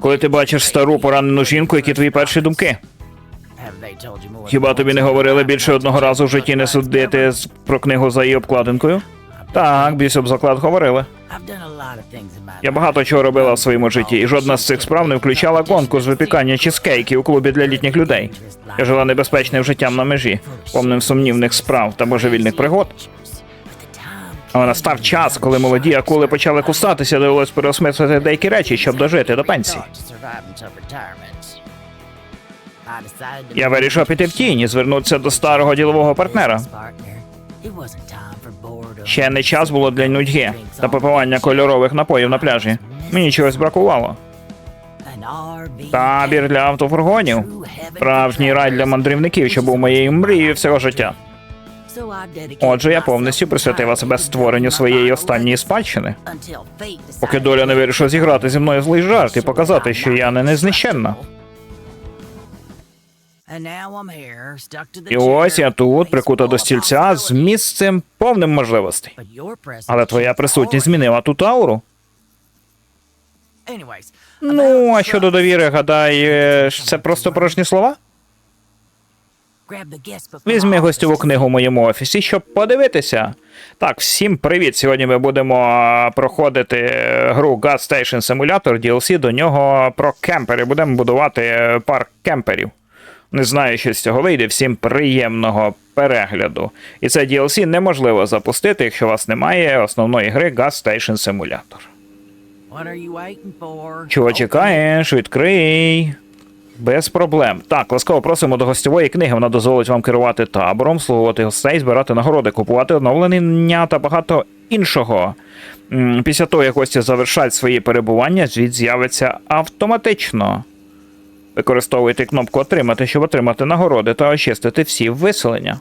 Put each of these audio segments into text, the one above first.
Коли ти бачиш стару поранену жінку, які твої перші думки? Хіба тобі не говорили більше одного разу в житті не судити про книгу за її обкладинкою? Так, більш об заклад говорили. Я багато чого робила в своєму житті, і жодна з цих справ не включала гонку з випікання чизкейків у клубі для літніх людей. Я жила небезпечним життям на межі, повним сумнівних справ та божевільних пригод. Але настав час, коли молоді акули почали кусатися, довелось переосмислити деякі речі, щоб дожити до пенсії. Я вирішив піти в тінь і звернутися до старого ділового партнера. Ще не час було для нудьги та попивання кольорових напоїв на пляжі. Мені чогось бракувало. Табір для автофургонів. Справжній рай для мандрівників, що був моєю мрією всього життя. Отже, я повністю присвятила себе створенню своєї останньої спадщини. Поки доля не вирішила зіграти зі мною злий жарт і показати, що я не незнищенна. І ось я тут, прикута до стільця, з місцем повним можливостей. Але твоя присутність змінила ту ауру. Ну, а щодо довіри, гадаєш, це просто порожні слова? Візьми гостьову книгу в моєму офісі, щоб подивитися. Так, всім привіт. Сьогодні ми будемо проходити е, гру God Station Simulator DLC. До нього про кемпери. Будемо будувати парк кемперів. Не знаю, що з цього вийде. Всім приємного перегляду. І це DLC неможливо запустити, якщо у вас немає основної гри God Station Simulator. Чого чекаєш? Відкрий. Без проблем. Так, ласкаво просимо до гостьової книги. Вона дозволить вам керувати табором, слугувати гостей, збирати нагороди, купувати оновлення та багато іншого. Після того, як гості завершать свої перебування, звіт з'явиться автоматично. Використовуйте кнопку Отримати, щоб отримати нагороди та очистити всі виселення.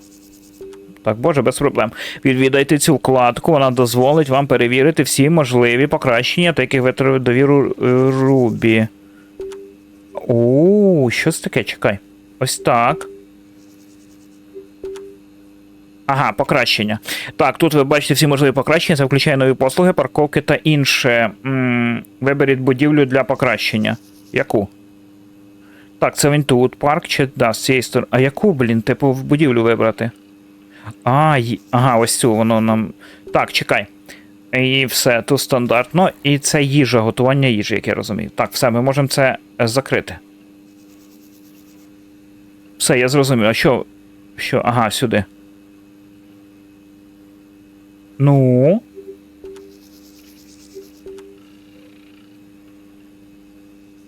Так, боже, без проблем. Відвідайте цю вкладку, вона дозволить вам перевірити всі можливі покращення, та яких витратили довіру е, Рубі. У, що це таке? Чекай. Ось так. Ага, покращення. Так, тут ви бачите всі можливі покращення, це включає нові послуги, парковки та інше. виберіть будівлю для покращення. Яку? Так, це він тут, парк чи да, з цієї сторони. А яку, блін, типу, в будівлю вибрати? А, ага, ось цю воно нам. Так, чекай. І все, тут стандартно. І це їжа, готування їжі, як я розумію. Так, все, ми можемо це е, закрити. Все, я зрозумів. А що? Що? Ага, сюди. Ну.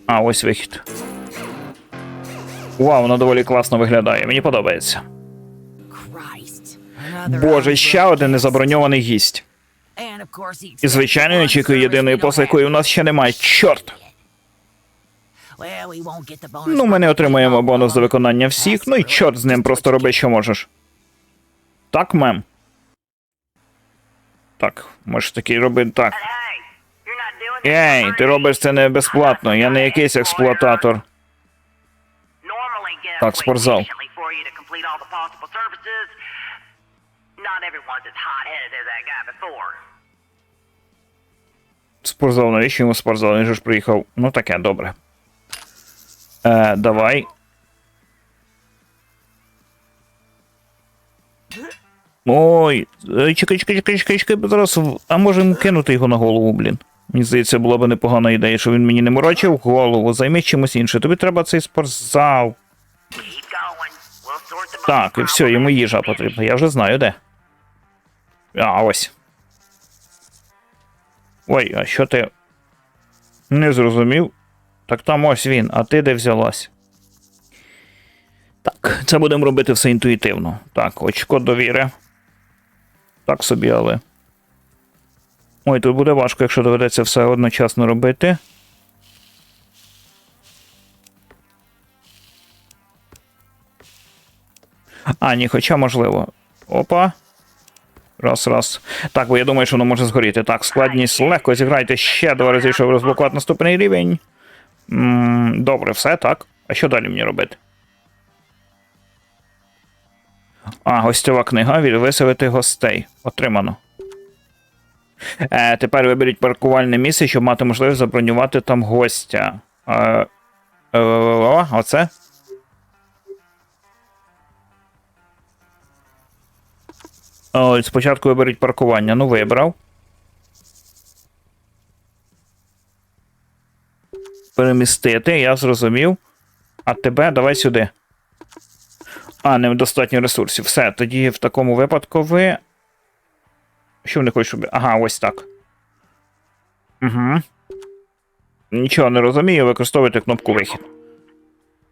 А, ось вихід. Вау, воно доволі класно виглядає. Мені подобається. Боже, ще один незаброньований гість. І звичайно, не очікую єдиної послуги, якої у нас ще немає. Чорт! Ну, ми не отримаємо бонус за виконання всіх, ну і чорт з ним, просто роби, що можеш. Так, мем. Так, можеш такий робити так. Ей, ти робиш це не безплатно, я не якийсь експлуататор. Так, спортзал. Спортзал, навіщо йому спортзал? Він же ж приїхав. Ну таке, добре. Е, давай. Ой, е, чекай, чекай, чекай, чекай, чекай, зараз. А може кинути його на голову, блін. Мені здається, була б непогана ідея, що він мені не морочив голову, займись чимось іншим. Тобі треба цей спортзал. Так, і все, йому їжа потрібна. Я вже знаю де. А, ось. Ой, а що ти. Не зрозумів. Так там ось він, а ти де взялась? Так, це будемо робити все інтуїтивно. Так, очко довіри. Так собі, але. Ой, тут буде важко, якщо доведеться все одночасно робити. А, ні, хоча можливо. Опа. Раз, раз. Так, бо я думаю, що воно може згоріти. Так, складність легко зіграйте ще два рази, щоб розблокувати наступний рівень. м добре, все, так. А що далі мені робити? А, гостьова книга виселити гостей. Отримано. Е, тепер виберіть паркувальне місце, щоб мати можливість забронювати там гостя. Е, е, оце? О, спочатку виберіть паркування. Ну, вибрав. Перемістити, я зрозумів. А тебе давай сюди. А, недостатньо ресурсів. Все, тоді в такому випадку ви. Що вони хочуть? Ага, ось так. Угу. Нічого не розумію, використовуйте кнопку вихід.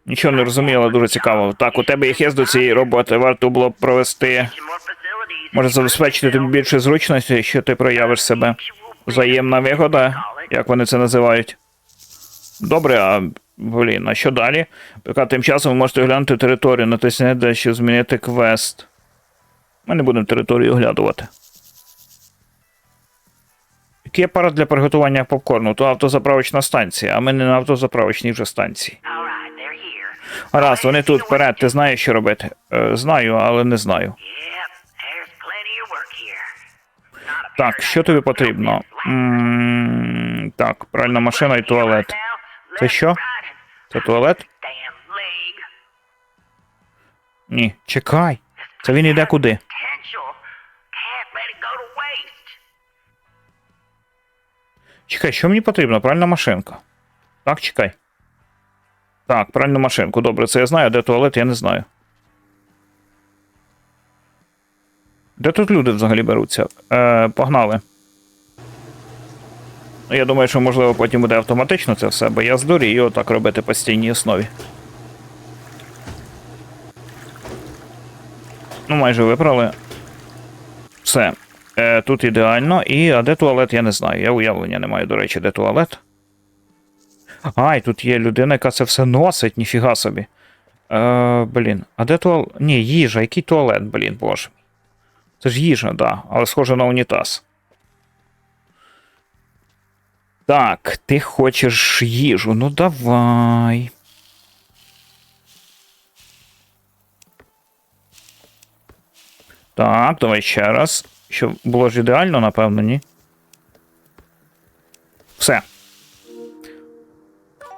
Нічого не розумію, але дуже цікаво. Так, у тебе їх є до цієї роботи, варто було б провести. Може забезпечити тобі більше зручності, що ти проявиш себе. Взаємна вигода, як вони це називають. Добре, а блін, а що далі? Поки тим часом ви можете оглянути територію, натисніть де що змінити квест. Ми не будемо територію оглядувати. Який апарат для приготування попкорну? То автозаправочна станція, а ми не на автозаправочній вже станції. Раз, вони тут вперед, ти знаєш, що робити? Е, знаю, але не знаю. Так, що тобі потрібно? так, пральна машина і туалет. Це що? Це туалет? Ні, чекай. Це він іде куди? Чекай, що мені потрібно? Пральна машинка. Так, чекай. Так, пральну машинку. Добре, це я знаю, де туалет, я не знаю. Де тут люди взагалі беруться? Е, погнали. Я думаю, що можливо потім буде автоматично це все, бо я здурію отак робити постійній основі. Ну, майже виправили. Все. Е, тут ідеально. І а де туалет, я не знаю. Я уявлення не маю, до речі, де туалет. А, і тут є людина, яка це все носить, ніфіга собі. Е, блін, а де туалет? Ні, їжа, який туалет, блін, боже. Це ж їжа, да, але схоже на унітаз. Так, ти хочеш їжу. Ну давай. Так, давай ще раз. Що було ж ідеально, напевно, ні? Все.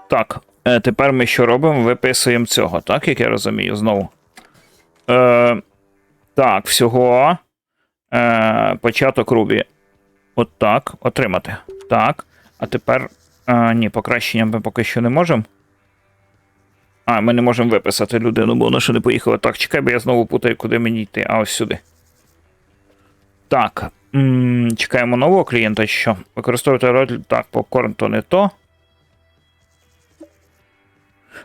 Так. Е, тепер ми що робимо? Виписуємо цього, так, як я розумію, знову. Е, так, всього. Е, початок Рубі. От так. Отримати. Так. А тепер. Е, ні, покращення ми поки що не можемо. А, ми не можемо виписати людину, бо вона ще не поїхала. Так, чекай, бо я знову путаю, куди мені йти. А ось сюди. Так. м, чекаємо нового клієнта, що? Використовувати роль. Так, попкорн то не то.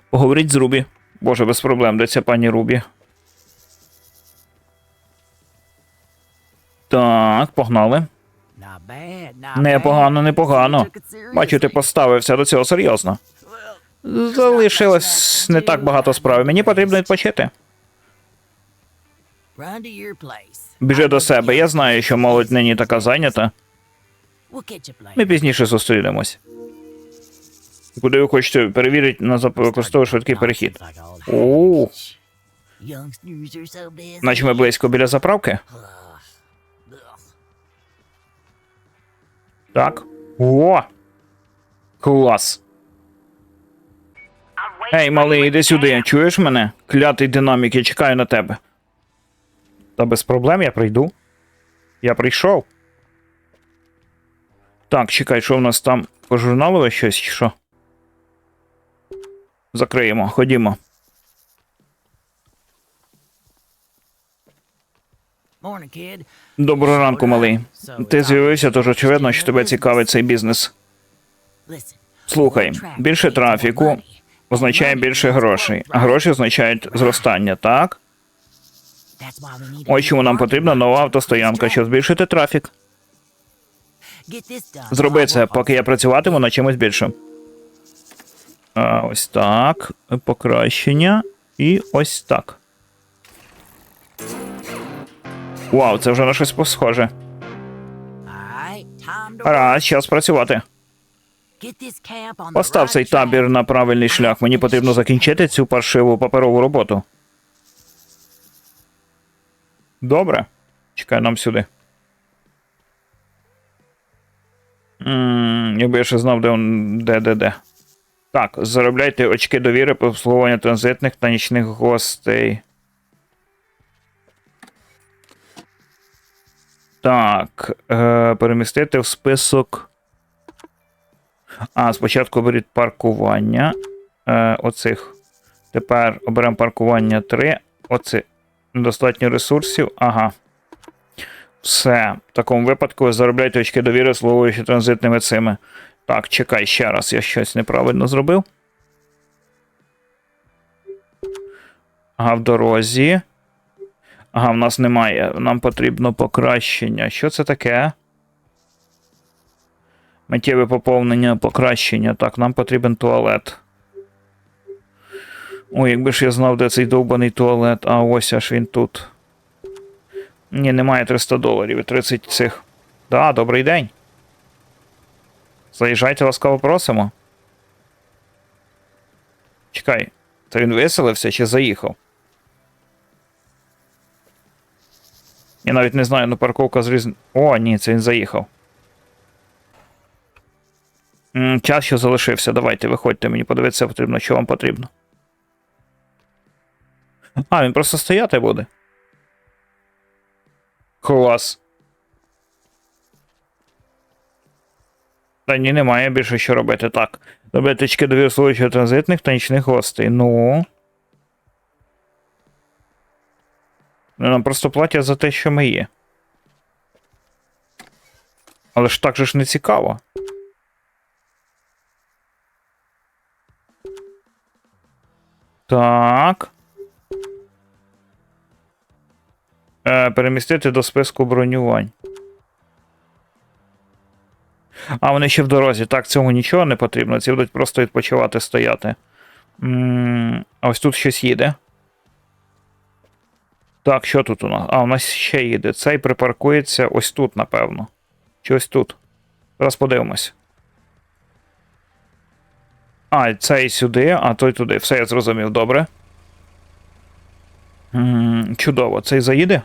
Поговоріть з Рубі. Боже, без проблем, де ця пані Рубі. Так, погнали. Непогано, непогано. Бачу, ти поставився до цього серйозно. Залишилось не так багато справ. Мені потрібно відпочити. Біжи до себе. Я знаю, що молодь нині така зайнята. Ми пізніше зустрінемось. Куди ви хочете перевірити на використовую швидкий перехід? О, наче ми близько біля заправки. Так. О! Клас. Ей, малий, іди сюди. Чуєш мене? Клятий динамік, я чекаю на тебе. Та без проблем я прийду. Я прийшов. Так, чекай, що в нас там по щось чи що? Закриємо, ходімо. Доброго ранку, малий. Ти з'явився, тож очевидно, що тебе цікавить цей бізнес. Слухай, більше трафіку означає більше грошей, а гроші означають зростання, так? Ось чому нам потрібна нова автостоянка, щоб збільшити трафік. Зроби це, поки я працюватиму над чимось більшим. А, ось так. Покращення. І ось так. Вау, це вже на щось схоже. Гаразд, час працювати. Постав цей табір на правильний шлях. Мені потрібно закінчити цю паршиву паперову роботу. Добре. Чекай нам сюди. М, Якби я ще знав, де он де, де, де. Так, заробляйте очки довіри по обслуговуванню транзитних та нічних гостей. Так, е, перемістити в список. А, спочатку беріть паркування. Е, оцих. Тепер оберемо паркування 3. Оце. Недостатньо ресурсів. Ага. Все. В такому випадку ви заробляєте очки довіри, словуючи транзитними цими. Так, чекай ще раз, я щось неправильно зробив. Ага, в дорозі. Ага, в нас немає. Нам потрібно покращення. Що це таке? Миттєве поповнення, покращення. Так, нам потрібен туалет. Ой, якби ж я знав, де цей довбаний туалет. А ось аж він тут. Ні, немає 300 доларів і 30 цих. Да, добрий день. Заїжджайте, ласкаво просимо. Чекай, то він виселився чи заїхав? Я навіть не знаю, ну парковка з різн... О, ні, це він заїхав. Час що залишився. Давайте, виходьте, мені подивитися потрібно, що вам потрібно. А, він просто стояти буде. Клас. Та ні, немає більше що робити. Так. Добити очки довір слухачів транзитних та нічних гостей. Ну. Нам просто платять за те, що ми є. Але ж так же ж не цікаво. Так. Е, перемістити до списку бронювань. А, вони ще в дорозі. Так, цьому нічого не потрібно. Ці будуть просто відпочивати стояти. м а ось тут щось їде. Так, що тут у нас? А, у нас ще їде. Цей припаркується ось тут, напевно. Чи ось тут. Зараз подивимось. А, цей сюди, а той туди. Все, я зрозумів, добре. м чудово. Цей заїде?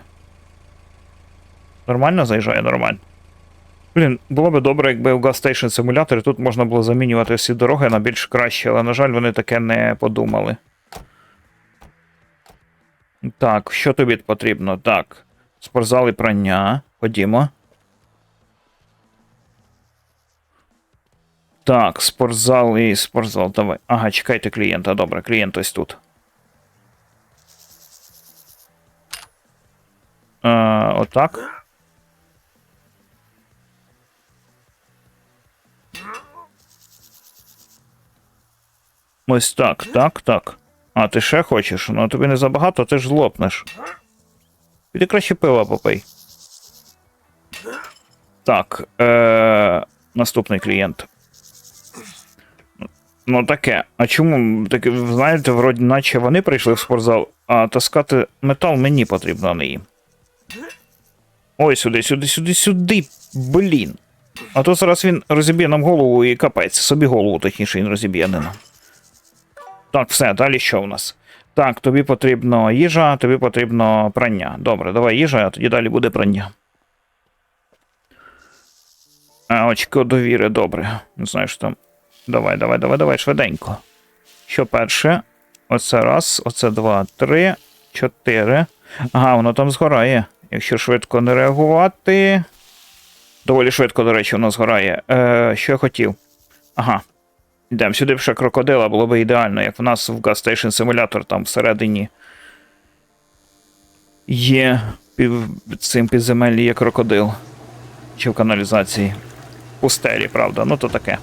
Нормально заїжджає, нормально. Блін, було би добре, якби в Gas Station симуляторі тут можна було замінювати всі дороги на більш кращі, але, на жаль, вони таке не подумали. Так, що тобі потрібно? Так. Спортзал і прання. Ходімо. Так, спортзал і спортзал. Давай. Ага, чекайте клієнта. Добре, клієнт ось тут. Е, отак. Ось так, так, так. А, ти ще хочеш? Ну тобі не забагато, ти ж лопнеш. Піди краще пива попий. Так. Е- наступний клієнт. Ну таке. А чому таке, знаєте, вроді, наче вони прийшли в спортзал, а таскати метал мені потрібно, а не їм. Ой, сюди, сюди, сюди, сюди. Блін. А то зараз він розіб'є нам голову і капець. Собі голову, точніше, він розіб'є не нам. Так, все, далі що в нас? Так, тобі потрібно їжа, тобі потрібно прання. Добре, давай їжа, а тоді далі буде прання. А, очко довіри, добре. Що там. Давай, давай, давай, давай, швиденько. Що перше? Оце раз, оце два, три, чотири. Ага, воно там згорає. Якщо швидко не реагувати. Доволі швидко, до речі, воно згорає. Е, що я хотів? Ага. Йдемо сюди б ще крокодила, було б ідеально, як в нас в Gas Station Simulator там всередині є пів цим підземеллі є крокодил. Чи в каналізації. Пустелі, правда, ну то таке.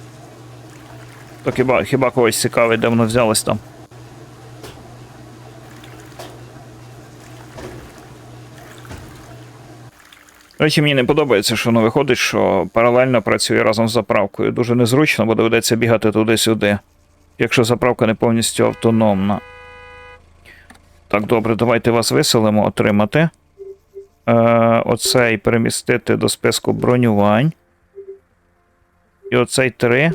То хіба, хіба когось цікавить, де воно взялось там. Речі, мені не подобається, що воно виходить, що паралельно працює разом з заправкою. Дуже незручно, бо доведеться бігати туди-сюди, якщо заправка не повністю автономна. Так, добре, давайте вас виселимо, отримати. Е, оцей перемістити до списку бронювань. І оцей 3.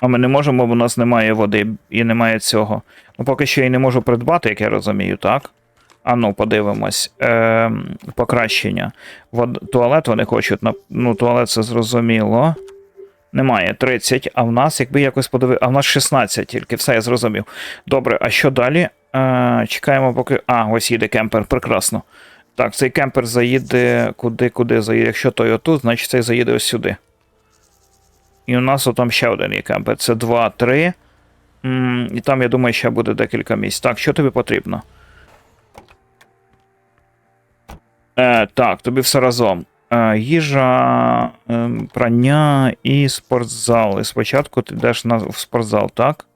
А ми не можемо, бо у нас немає води і немає цього. Ну, поки що я й не можу придбати, як я розумію, так? А ну, подивимось. Е, покращення. Вод... Туалет вони хочуть. Ну, туалет це зрозуміло. Немає 30, а в нас, якби якось подивив. А в нас 16 тільки, все, я зрозумів. Добре, а що далі? Е, чекаємо, поки. А, ось їде кемпер, прекрасно. Так, цей кемпер заїде куди, куди заїде. Якщо той отут, значить цей заїде ось сюди. І у нас там ще один є кемпер. Це 2, 3. І там, я думаю, ще буде декілька місць. Так, що тобі потрібно? Е, так, тобі все разом. Е, їжа, е, прання і спортзал. І спочатку ти йдеш на, в спортзал, так?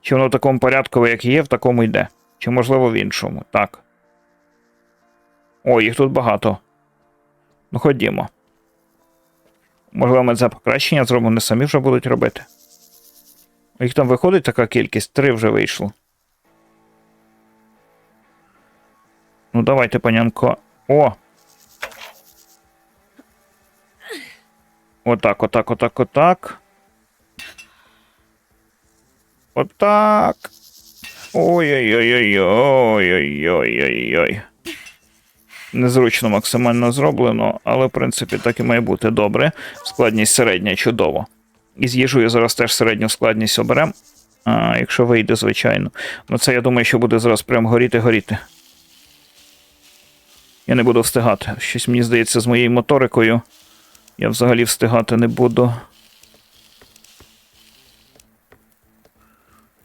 Чи воно в такому порядку, як є, в такому йде? Чи можливо в іншому? Так. О, їх тут багато. Ну, ходімо. Можливо, ми це покращення зробимо, не самі вже будуть робити. Їх там виходить така кількість, три вже вийшло. Ну, давайте, панянко. О! Отак, отак, отак, отак. Отак. Ой-ой-ой-ой-ой-ой-ой-ой. Незручно максимально зроблено, але в принципі так і має бути добре. Складність середня, чудово. І з їжею зараз теж середню складність оберемо. Якщо вийде, звичайно. Ну це я думаю, що буде зараз прям горіти-горіти. Я не буду встигати. Щось мені здається з моєю моторикою. Я взагалі встигати не буду.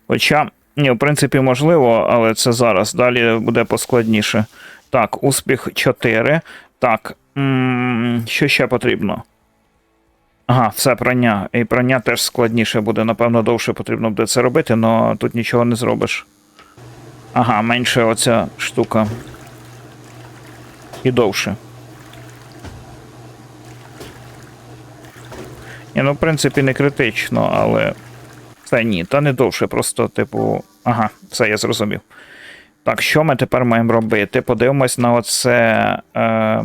Хоча, ні, в принципі, можливо, але це зараз. Далі буде поскладніше. Так, успіх 4. Так. м, Що ще потрібно? Ага, все прання. І прання теж складніше буде. Напевно, довше потрібно буде це робити, але тут нічого не зробиш. Ага, менше оця штука. І довше. Ні, ну, в принципі, не критично, але. Це ні, та не довше, просто, типу. Ага, все, я зрозумів. Так, що ми тепер маємо робити? Подивимось на оце. Е,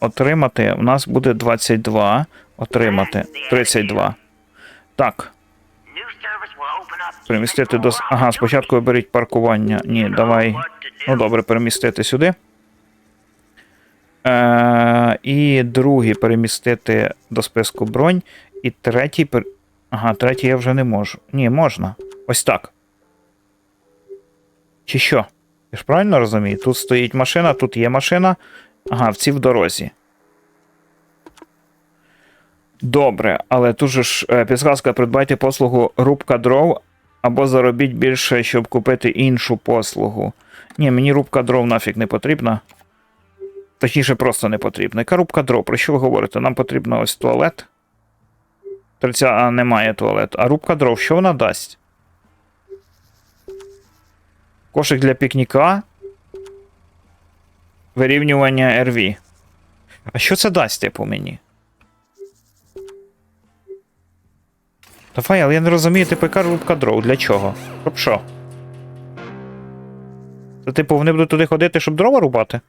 отримати. У нас буде 22. Отримати. 32. Так. Перемістити до. Ага, спочатку оберіть паркування. Ні, давай. Ну добре, перемістити сюди. Е, і другий перемістити до списку бронь. І третій. Ага, третій я вже не можу. Ні, можна. Ось так. Чи що? Я ж правильно розумію? Тут стоїть машина, тут є машина. Ага, в цій в дорозі. Добре, але тут же ж е, підсказка: придбайте послугу рубка дров або заробіть більше, щоб купити іншу послугу. Ні, мені рубка дров нафіг не потрібна. Точніше, просто не потрібна. Яка рубка дров? Про що ви говорите? Нам потрібно ось туалет. 30, а немає туалету. А рубка дров, що вона дасть? Кошик для пікніка. Вирівнювання РВ. А що це дасть, типу, мені? Давай, але я не розумію, типу, рубка дров, для чого? Щоб що? Це, типу, вони будуть туди ходити, щоб дрова рубати?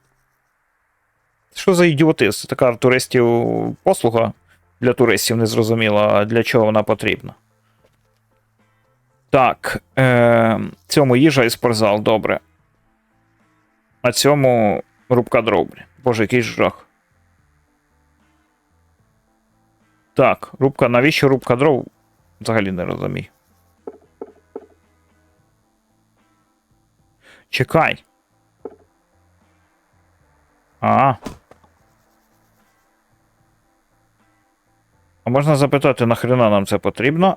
Що за ідіотизм? Така туристів послуга для туристів незрозуміло, а для чого вона потрібна. Так. Е, цьому їжа і спортзал, добре. На цьому рубка дров. блін. Боже, який жах. Так, рубка, навіщо рубка дров? Взагалі не розумію. Чекай. А можна запитати, нахрена нам це потрібно?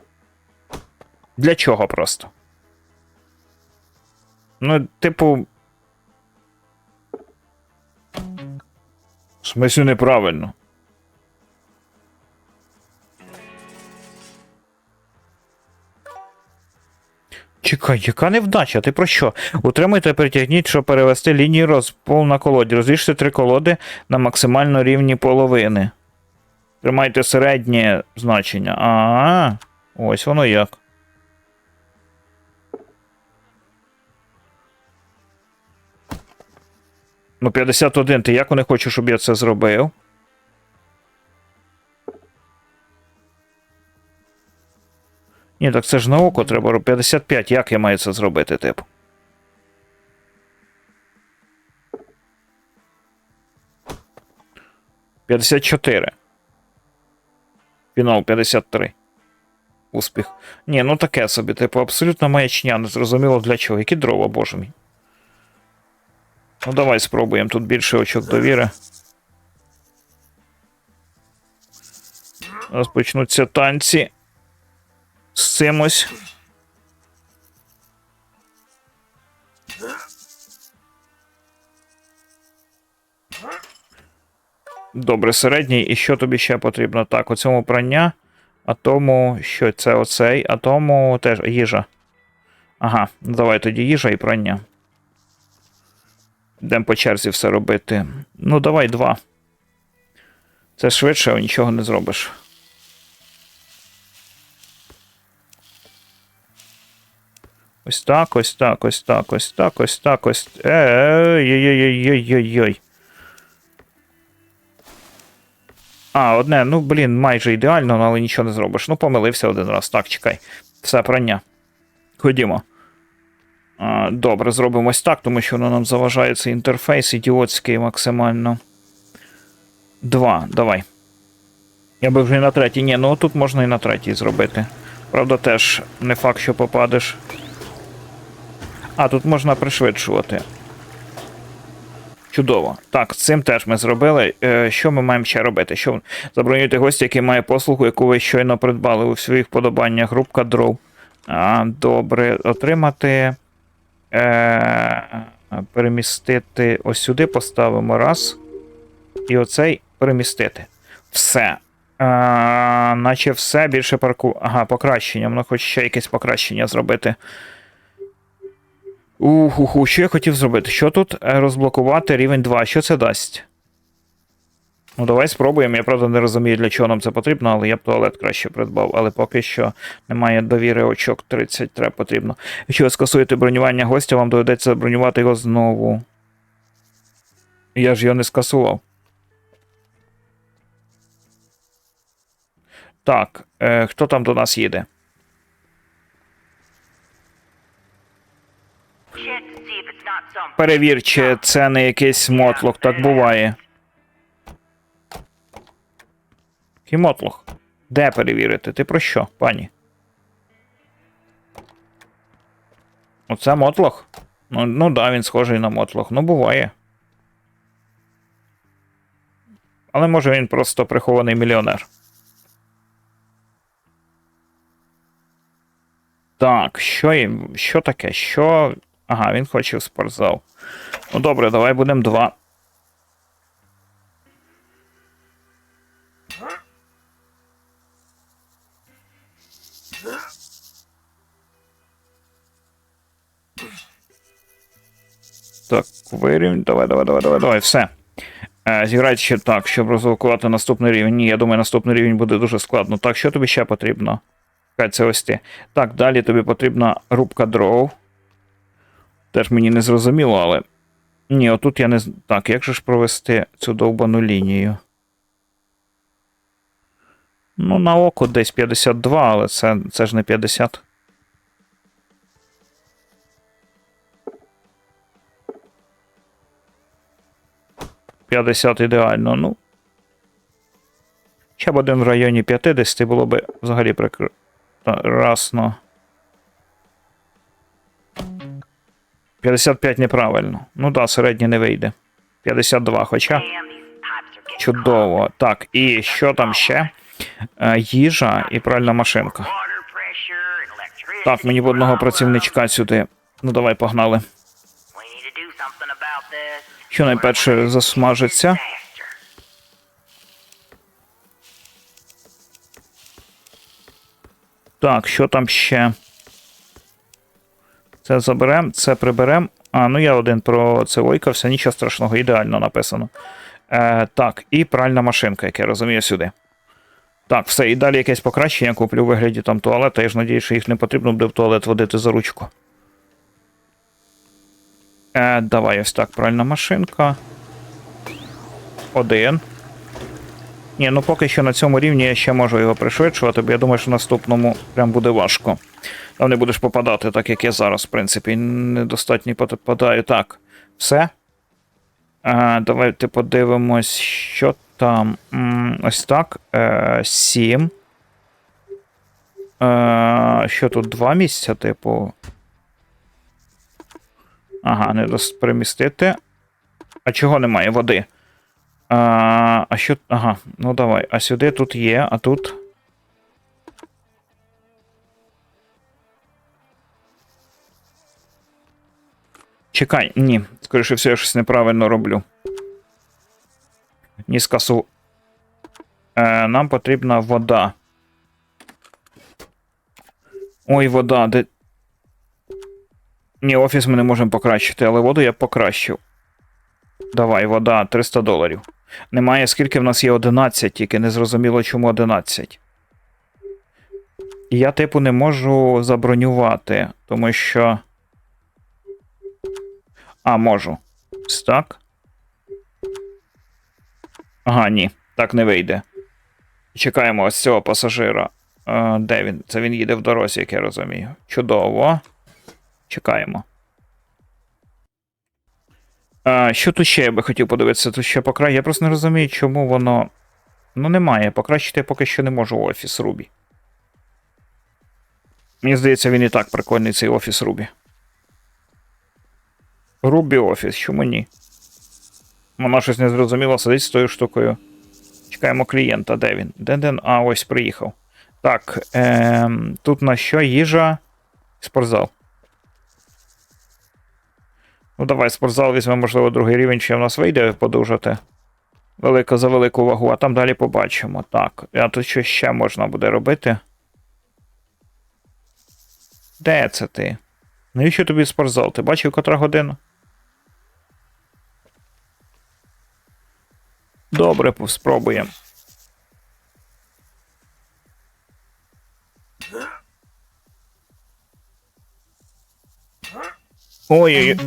Для чого просто? Ну, типу. В смислі неправильно. Чекай, яка невдача? Ти про що? Утримуйте, притягніть, щоб перевести лінію розпол на колоді. Розріжте три колоди на максимально рівні половини. Тримайте середнє значення. А, ось воно як. Ну, 51, ти як вони хочеш, щоб я це зробив? Ні, так це ж на око треба робити. 55. Як я маю це зробити, типу? П'ятдесят чотири. Фінал 53. Успіх. Ні, ну таке собі, типу, абсолютно маячня, не зрозуміло для чого. Які дрова, боже мій. Ну, давай спробуємо тут більше очок довіри. Розпочнуться танці. З цимось. Добре, середній. І що тобі ще потрібно? Так, у цьому прання, а тому, що це оцей, а тому теж їжа. Ага, ну давай тоді їжа і прання. Йдемо по черзі все робити. Ну, давай два. Це швидше, нічого не зробиш. Ось так, ось так, ось так, ось так, ось так, ось. Ей-ой-ой-ой-ой-ой. А, одне, ну блін, майже ідеально, але нічого не зробиш. Ну, помилився один раз. Так, чекай. Все прання. Ходімо. А, добре, зробимо ось так, тому що воно нам заважає цей інтерфейс ідіотський максимально. Два, давай. Я би вже і на третій. Ні, ну тут можна і на третій зробити. Правда, теж не факт, що попадеш. А, тут можна пришвидшувати. Чудово. Так, цим теж ми зробили. Е, що ми маємо ще робити? Що забронювати гостя, який має послугу, яку ви щойно придбали у своїх подобаннях. Групка дров. А, добре. Отримати. Е, перемістити ось сюди поставимо раз. І оцей перемістити. Все. Е, наче все більше парку. Ага, покращення. Воно хоче ще якесь покращення зробити. Уху, що я хотів зробити? Що тут Е, розблокувати рівень 2? Що це дасть? Ну, давай спробуємо. Я правда не розумію, для чого нам це потрібно, але я б туалет краще придбав. Але поки що немає довіри очок 30 треба потрібно. Якщо ви скасуєте бронювання гостя, вам доведеться бронювати його знову. Я ж його не скасував. Так, е, хто там до нас їде? Перевір, чи це не якийсь мотлох, так буває. Який мотлох? Де перевірити? Ти про що, пані? Оце мотлох? Ну, ну да, він схожий на мотлох. Ну, буває. Але може він просто прихований мільйонер. Так, що їм. Що таке? Що. Ага, він хоче в спортзал. Ну добре, давай будемо два. Так, вирівень. Давай, давай, давай, давай, давай, все. Е, зіграйте ще так, щоб розблокувати наступний рівень. Ні, я думаю, наступний рівень буде дуже складно. Так, що тобі ще потрібно? Це ось ти. Так, далі тобі потрібна рубка дров. Теж мені не зрозуміло, але. Ні, отут я не Так, як же ж провести цю довбану лінію? Ну, на око десь 52, але це, це ж не 50. П'ятдесят ідеально, ну. Ще б один в районі 50 було б взагалі прекрасно. 55 неправильно. Ну да, середнє не вийде. 52, хоча. Чудово. Так, і що там ще? Е, їжа і пральна машинка. Так, мені б одного працівничка сюди. Ну давай, погнали. Що найперше засмажиться. Так, що там ще? Це заберем, це приберем. А, ну я один про це ойкався, нічого страшного, ідеально написано. Е, так, і пральна машинка, як я розумію, сюди. Так, все, і далі якесь покращення куплю у вигляді там туалета. Я ж надію, що їх не потрібно буде в туалет водити за ручку. Е, давай ось так, пральна машинка. Один. Ні, ну поки що на цьому рівні я ще можу його пришвидшувати, бо я думаю, що наступному прям буде важко. Там не будеш попадати, так як я зараз, в принципі, недостатньо попадаю. Так, все. А, давайте подивимось, що там. Ось так. Е, 7. Е, що тут два місця, типу. Ага, не дос перемістити. А чого немає води? А, а що. Ага, ну давай. А сюди тут є, а тут. Чекай, ні. Скоріше все, я щось неправильно роблю. Ні, скасу. Е, нам потрібна вода. Ой, вода, де. Ні, офіс ми не можемо покращити, але воду я покращив. Давай, вода, 300 доларів. Немає, скільки в нас є 11, тільки не зрозуміло, чому 11. І я, типу, не можу забронювати, тому що. А, можу. Ось так. Ага, ні, так не вийде. Чекаємо ось цього пасажира. Е, де він? Це він їде в дорозі, як я розумію. Чудово. Чекаємо. Що тут ще я би хотів подивитися? Тут ще покра... Я просто не розумію, чому воно. Ну, немає. Покращити я поки що не можу офіс Рубі. Мені здається, він і так прикольний цей офіс Рубі. Рубі офіс, чому ні? Вона щось не зрозуміла, сидить з тою штукою. Чекаємо клієнта, де він? Де де? А, ось приїхав. Так, ем, тут на що їжа? Спортзал. Ну, давай, спортзал візьмемо, можливо, другий рівень, ще в нас вийде подужати. Велика за велику вагу, а там далі побачимо. Так, а тут що ще можна буде робити? Де це ти? Навіщо тобі спортзал? Ти бачив, котра година? Добре, спробуємо. Ой-ой.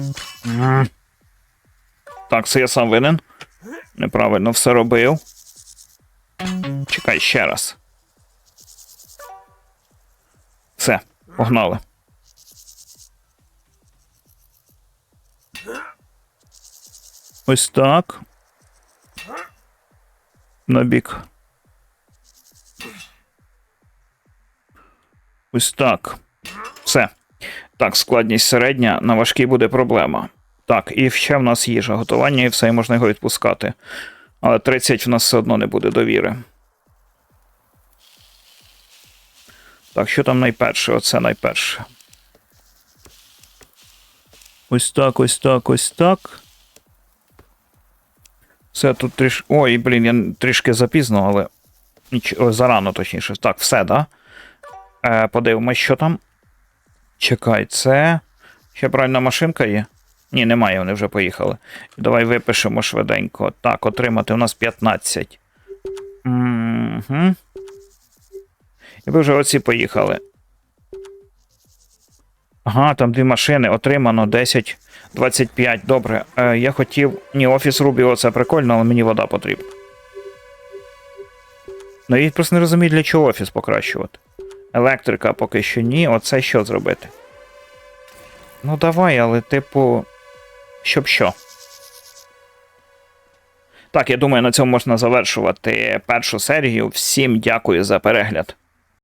Так, це я сам винен. Неправильно все робив. Чекай ще раз. Все, погнали. Ось так. На бік. Ось так. Все. Так, складність середня, на важкій буде проблема. Так, і ще в нас їжа, готування і все, і можна його відпускати. Але 30 в нас все одно не буде довіри. Так, що там найперше? Оце найперше. Ось так, ось так, ось так. Все тут трішки. Ой, блін, я трішки запізно, але. Ніч... О, зарано, точніше. Так, все, да? Е, Подивимось, що там. Чекай, це. Ще правильна машинка є? Ні, немає, вони вже поїхали. Давай випишемо швиденько. Так, отримати у нас 15. Угу. І ви вже оці поїхали. Ага, там дві машини. Отримано 10, 25. Добре. Е, я хотів. Ні, офіс Рубіо, це прикольно, але мені вода потрібна. Ну я просто не розумію, для чого офіс покращувати. Електрика поки що ні. Оце що зробити? Ну, давай, але, типу. Щоб що? Так, я думаю, на цьому можна завершувати першу серію. Всім дякую за перегляд.